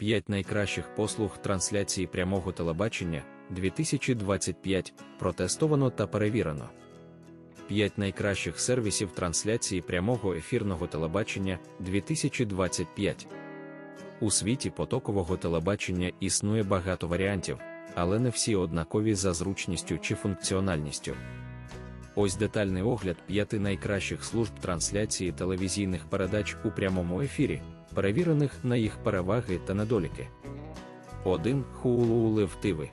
5 найкращих послуг трансляції прямого телебачення 2025 протестовано та перевірено. 5 найкращих сервісів трансляції прямого ефірного телебачення 2025. У світі потокового телебачення існує багато варіантів, але не всі однакові за зручністю чи функціональністю. Ось детальний огляд п'яти найкращих служб трансляції телевізійних передач у прямому ефірі, перевірених на їх переваги та недоліки. 1. Hulu Live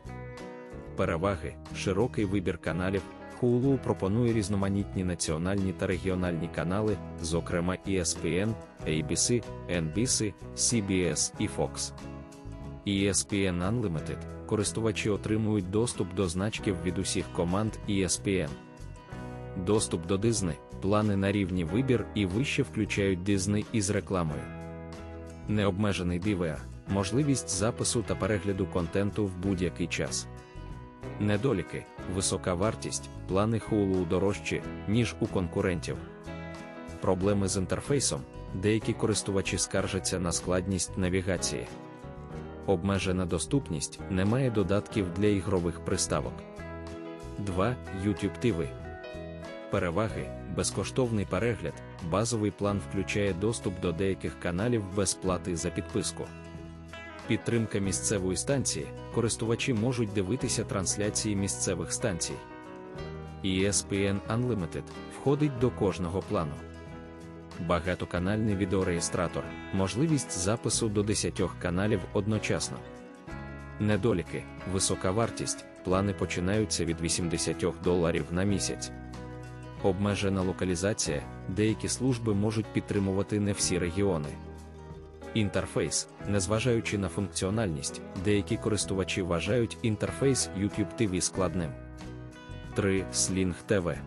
Переваги, широкий вибір каналів. Hulu пропонує різноманітні національні та регіональні канали, зокрема ESPN, ABC, NBC, CBS і Fox. ESPN Unlimited користувачі отримують доступ до значків від усіх команд ESPN. Доступ до Disney, плани на рівні вибір і вище включають Disney із рекламою. Необмежений DVR, можливість запису та перегляду контенту в будь-який час. Недоліки, висока вартість, плани Hulu дорожчі, ніж у конкурентів. Проблеми з інтерфейсом, деякі користувачі скаржаться на складність навігації. Обмежена доступність, немає додатків для ігрових приставок. 2. YouTube TV Переваги, безкоштовний перегляд, базовий план включає доступ до деяких каналів без плати за підписку. Підтримка місцевої станції, користувачі можуть дивитися трансляції місцевих станцій. ESPN Unlimited входить до кожного плану. Багатоканальний відеореєстратор, можливість запису до 10 каналів одночасно. Недоліки, висока вартість, плани починаються від 80 доларів на місяць. Обмежена локалізація, деякі служби можуть підтримувати не всі регіони. Інтерфейс, незважаючи на функціональність, деякі користувачі вважають інтерфейс YouTube TV складним. 3. Sling TV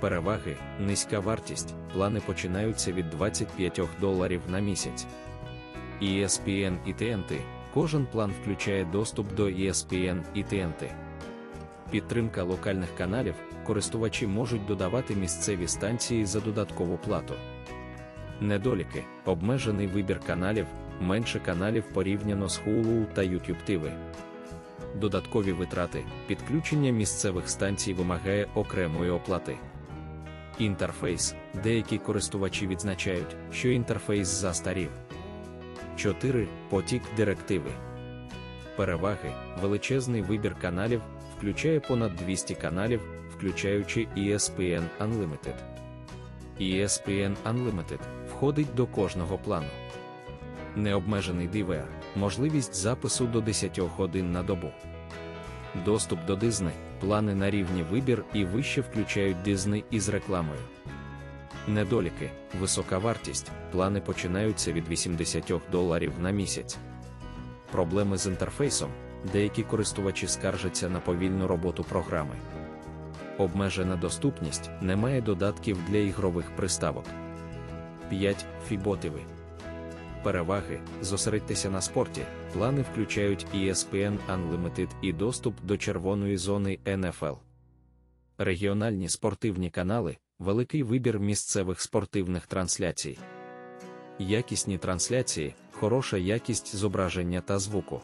Переваги, низька вартість, плани починаються від 25 доларів на місяць. ESPN і TNT, кожен план включає доступ до ESPN і TNT. Підтримка локальних каналів, користувачі можуть додавати місцеві станції за додаткову плату. Недоліки, обмежений вибір каналів, менше каналів порівняно з Hulu та YouTube TV. Додаткові витрати, підключення місцевих станцій вимагає окремої оплати. Інтерфейс. Деякі користувачі відзначають, що інтерфейс застарів. 4. Потік директиви. Переваги, величезний вибір каналів, включає понад 200 каналів, включаючи ESPN Unlimited. ESPN Unlimited входить до кожного плану. Необмежений DVR, можливість запису до 10 годин на добу. Доступ до Disney, плани на рівні вибір і вище включають Disney із рекламою. Недоліки, висока вартість, плани починаються від 80 доларів на місяць. Проблеми з інтерфейсом, деякі користувачі скаржаться на повільну роботу програми. Обмежена доступність, немає додатків для ігрових приставок. 5. Фіботиви. Переваги, зосередьтеся на спорті, плани включають ESPN Unlimited і доступ до червоної зони NFL. Регіональні спортивні канали, великий вибір місцевих спортивних трансляцій. Якісні трансляції, хороша якість зображення та звуку.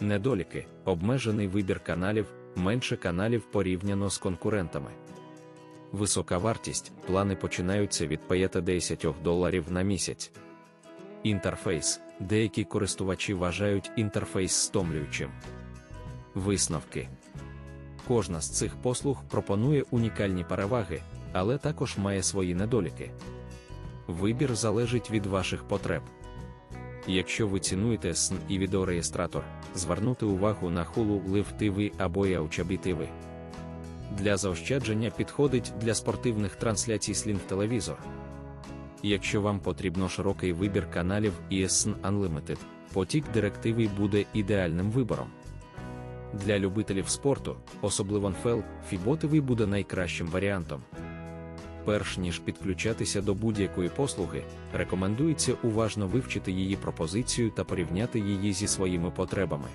Недоліки, обмежений вибір каналів, менше каналів порівняно з конкурентами. Висока вартість, плани починаються від 50 доларів на місяць. Інтерфейс. Деякі користувачі вважають інтерфейс стомлюючим. Висновки. Кожна з цих послуг пропонує унікальні переваги, але також має свої недоліки. Вибір залежить від ваших потреб. Якщо ви цінуєте СН і відеореєстратор, звернути увагу на Live TV або TV. Для заощадження підходить для спортивних трансляцій Sling телевізор. Якщо вам потрібно широкий вибір каналів ESN Unlimited, потік директиви буде ідеальним вибором. Для любителів спорту, особливо НФЛ, фіботивий буде найкращим варіантом. Перш ніж підключатися до будь-якої послуги, рекомендується уважно вивчити її пропозицію та порівняти її зі своїми потребами.